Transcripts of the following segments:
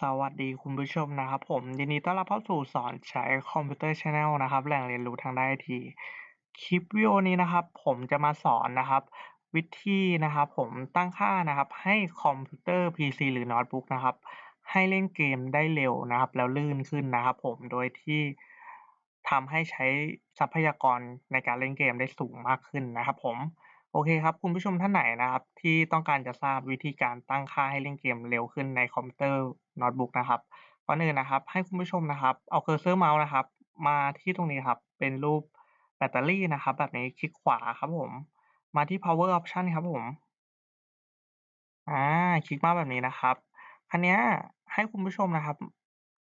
สวัสดีคุณผู้ชมนะครับผมยินดีต้อนรับเข้าสู่สอนใช้คอมพิวเตอร์ชาแนลนะครับ แหล่งเรียนรู้ทางด้านไอทีคลิปวิดีโอนี้นะครับ ผมจะมาสอนนะครับ วิธีนะครับ ผมตั้งค่านะครับ ให้คอมพิวเตอร์ PC หรือโน้ตบุ๊กนะครับ ให้เล่นเกมได้เร็วนะครับ แล้วลื่นขึ้นนะครับ ผมโดยที่ทำให้ใช้ทรัพยากรในการเล่นเกมได้สูงมากขึ้นนะครับ ผม โอเคครับ คุณผู้ชมท่านไหนนะครับ ที่ต้องการจะทราบวิธีการตั้งค่าให้เล่นเกมเร็วขึ้นในคอมพิวเตอร์โน้ตบุ๊กนะครับก่อนอื่นนะครับ ให้คุณผู้ชมนะครับ เอาเคอร์เซอร์เมาส์นะครับ มาที่ตรงนี้ครับ เป็นรูปแบตเตอรี่นะครับ แบบนี้คลิกขวาครับผม มาที่ power option ครับผมอ่าคลิกมาแบบนี้นะครับคันนี้ให้คุณผู้ชมนะครับ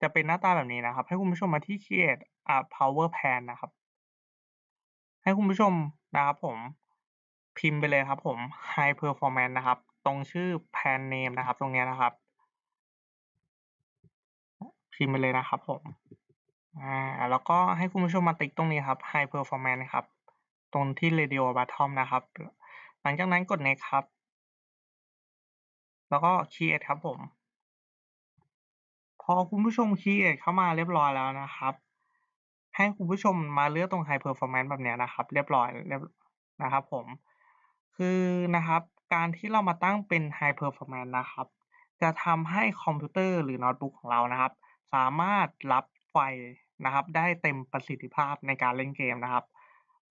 จะเป็นหน้าตาแบบนี้นะครับ ให้คุณผู้ชมมาที่ create a power plan นะครับ ให้คุณผู้ชมนะครับผม พิมพ์ไปเลยครับผม high performance นะครับ ตรงชื่อ Pan name นะครับ ตรงนี้นะครับ พิมพ์ไปเลยนะครับผมอ่าแล้วก็ให้คุณผู้ชมมาติ๊กตรงนี้ครับ high performance ครับ ตรงที่ radio bottom นะครับ หลังจากนั้นกด next ครับ แล้วก็ create ครับผม พอคุณผู้ชม create เข้ามาเรียบร้อยแล้วนะครับ ให้คุณผู้ชมมาเลือกตรง high performance แบบนี้นะครับ เรียบร้อยเรียบนะครับผม คือนะครับ การที่เรามาตั้งเป็น high performance นะครับ จะทำให้คอมพิวเตอร์หรือโน้ตบุ๊กของเรานะครับ สามารถรับไฟนะครับ ได้เต็มประสิทธิภาพในการเล่นเกมนะครับ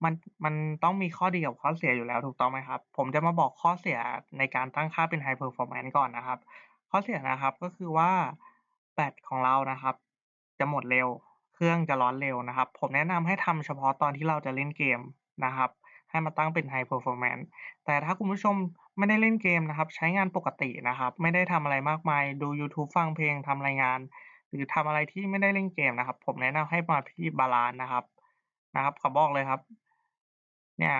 มันมันต้องมีข้อดีกับข้อเสียอยู่แล้วถูกต้องไหมครับ ผมจะมาบอกข้อเสียในการตั้งค่าเป็น high performance ก่อนนะครับ ข้อเสียนะครับก็คือว่าแบตของเรานะครับ จะหมดเร็ว เครื่องจะร้อนเร็วนะครับ ผมแนะนำให้ทำเฉพาะตอนที่เราจะเล่นเกมนะครับ ให้มาตั้งเป็น high performance แต่ถ้าคุณผู้ชมไม่ได้เล่นเกมนะครับ ใช้งานปกตินะครับ ไม่ได้ทำอะไรมากมาย ดูยูทูบฟังเพลงทำรายงาน หรือทำอะไรที่ไม่ได้เล่นเกมนะครับ ผมแนะนำให้มาที่บาลานนะครับนะครับขาบอกเลยครับ เนี่ย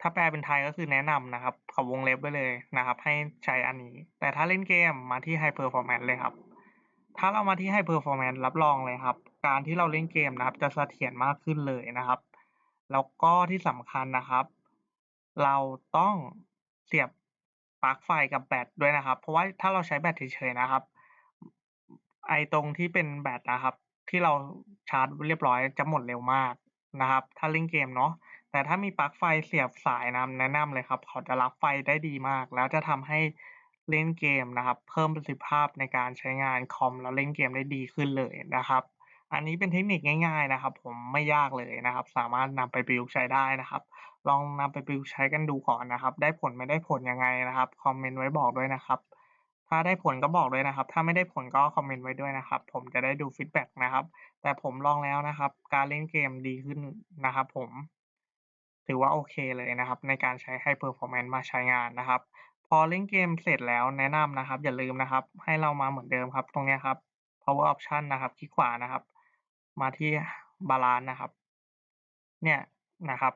ถ้าแปลเป็นไทยก็คือแนะนำนะครับเขาวงเล็บไว้เลยนะครับ ให้ใช้อันนี้ แต่ถ้าเล่นเกมมาที่ high performance เลยครับ ถ้าเรามาที่ high performance รับรองเลยครับ การที่เราเล่นเกมนะครับ จะเสถียรมากขึ้นเลยนะครับ แล้วก็ที่สำคัญนะครับ เราต้องเสียบปลั๊กไฟกับแบตด้วยนะครับ เพราะว่าถ้าเราใช้แบตเฉยๆนะครับ ไอตรงที่เป็นแบตนะครับ ที่เราชาร์จเรียบร้อยจะหมดเร็วมากนะครับ ถ้าเล่นเกมเนาะแต่ถ้ามีปลั๊กไฟเสียบสายนะแนะนำเลยครับ เขาจะรับไฟได้ดีมาก แล้วจะทำให้เล่นเกมนะครับ เพิ่มประสิทธิภาพในการใช้งานคอมแล้วเล่นเกมได้ดีขึ้นเลยนะครับ อันนี้เป็นเทคนิคง่าย ๆนะครับ ผมไม่ยากเลยนะครับ สามารถนำไปประยุกต์ใช้ได้นะครับ ลองนำไปประยุกต์ใช้กันดูก่อนนะครับ ได้ผลไม่ได้ผลยังไงนะครับคอมเมนต์ไว้บอกด้วยนะครับ ถ้าได้ผลก็บอกด้วยนะครับ ถ้าไม่ได้ผลก็คอมเมนต์ไว้ด้วยนะครับ ผมจะได้ดูฟีดแบ็กนะครับ แต่ผมลองแล้วนะครับ การเล่นเกมดีขึ้นนะครับ ผมถือว่าโอเคเลยนะครับ ในการใช้ High Performance มาใช้งานนะครับ พอเล่นเกมเสร็จแล้วแนะนำนะครับ อย่าลืมนะครับ ให้เรามาเหมือนเดิมครับ ตรงนี้ครับ power option นะครับ คลิกขวานะครับ มาที่บาลานนะครับ เนี่ยนะครับ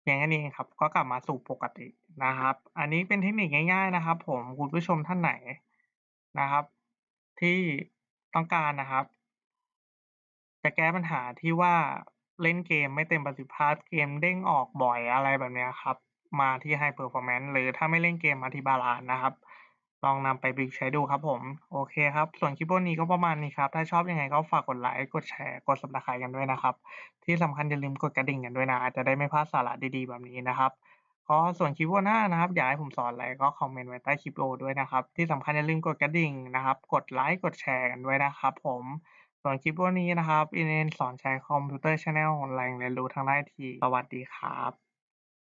เพียงนี้เองครับ ก็กลับมาสู่ปกตินะครับ อันนี้เป็นเทคนิคง่าย ๆนะครับ ผมคุณผู้ชมท่านไหนนะครับ ที่ต้องการนะครับ จะแก้ปัญหาที่ว่าเล่นเกมไม่เต็มประสิทธิภาพเกมเด้งออกบ่อยอะไรแบบนี้ครับ มาที่ High Performance หรือถ้าไม่เล่นเกมมาที่บาลานนะครับ ลองนำไปบิกใช้ดูครับผม โอเคครับ ส่วนคลิปวันนี้ก็ประมาณนี้ครับ ถ้าชอบยังไงก็ฝากกดไลค์กดแชร์ กด Subscribe กันด้วยนะครับ ที่สำคัญอย่าลืมกดกระดิ่งกันด้วยนะ อาจจะได้ไม่พลาดสาระดีๆแบบนี้นะครับก็ส่วนคลิปวันหน้านะครับ อยากให้ผมสอนอะไรก็คอมเมนต์ไว้ใต้คลิปโอด้วยนะครับ ที่สำคัญอย่าลืมกดกระดิ่งนะครับ กดไลค์กดแชร์กันด้วยนะครับผมส่วนคลิปวันนี้นะครับอินเอนสอนใช้คอมพิวเตอร์ชาแนลแหล่งเรียนรู้ทางด้านทีสวัสดีครับ